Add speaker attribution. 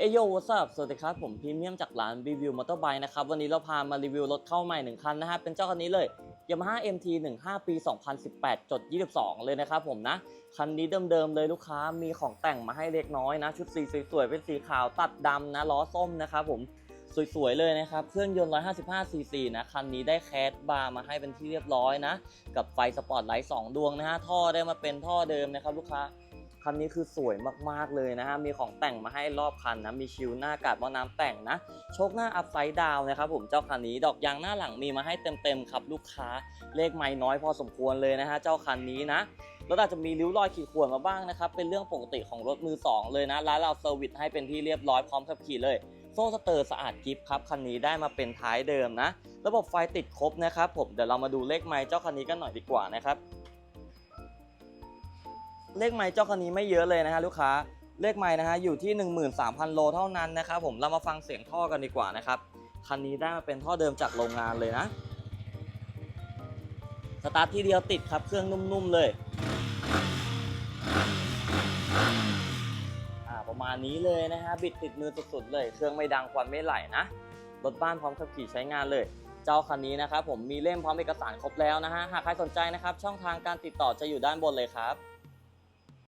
Speaker 1: เอโยวัสบสวัสดีครับ ผมพรีเมียมจากร้านรีวิวมอเตอร์ไบค์นะครับ วันนี้เราพามารีวิวรถเข้าใหม่ 1 คันนะฮะ เป็นเจ้าคันนี้เลย Yamaha MT 15 ปี 2018จด22 เลยนะครับผมนะ คันนี้เดิมๆเลยลูกค้ามีของแต่งมาให้เล็กน้อยนะ ชุดสีสวยๆ เป็นสีขาวตัดดำนะ ล้อส้มนะครับผมสวยๆเลยนะครับ เครื่องยนต์ 155 cc นะ คันนี้ได้แคสบาร์มาให้เป็นที่เรียบร้อยนะ กับไฟสปอร์ตไลท์ 2 ดวงนะฮะ ท่อได้มาเป็นท่อเดิมนะครับลูกค้า คันนี้คือสวยมากๆเลยนะฮะ มีของแต่งมาให้รอบคันนะ มีชิวหน้ากาดมอน้ำแต่งนะ โชคหน้าอัพไซด์ดาวนะครับผมเจ้าคันนี้ดอกยางหน้าหลังมีมาให้เต็มๆครับลูกค้า เลขไม่น้อยพอสมควรเลยนะฮะเจ้าคันนี้นะรถอาจจะมีริ้วรอยขีดข่วนมาบ้างนะครับ เป็นเรื่องปกติของรถมือสองเลยนะร้านเราเซอร์วิสให้เป็นที่เรียบร้อยพร้อมขับขี่เลย โซ่สเตอร์สะอาดกิฟครับคันนี้ได้มาเป็นท้ายเดิมนะ ระบบไฟติดครบนะครับผมเดี๋ยวเรามาดูเลขไม้เจ้าคันนี้กันหน่อยดีกว่านะครับ เลขไม้เจ้าคันนี้ไม่เยอะเลยนะฮะลูกค้าเลขไม้นะฮะอยู่ที่ 13,000 โลเท่านั้นนะครับผมเรามาฟังเสียงท่อกันดีกว่านะครับคันนี้ได้มาเป็นท่อเดิมจากโรงงานเลยนะสตาร์ททีเดียวติดครับเครื่องนุ่มๆเลยประมาณนี้เลยนะฮะบิดติดมือสุดๆเลย เครื่องไม่ดังควันไม่ไหลนะรถบ้านพร้อมขับขี่ใช้งานเลย เจ้าคันนี้นะครับผมมีเล่มพร้อมเอกสารครบแล้วนะฮะหากใครสนใจนะครับ ช่องทางการติดต่อจะอยู่ด้านบนเลยครับ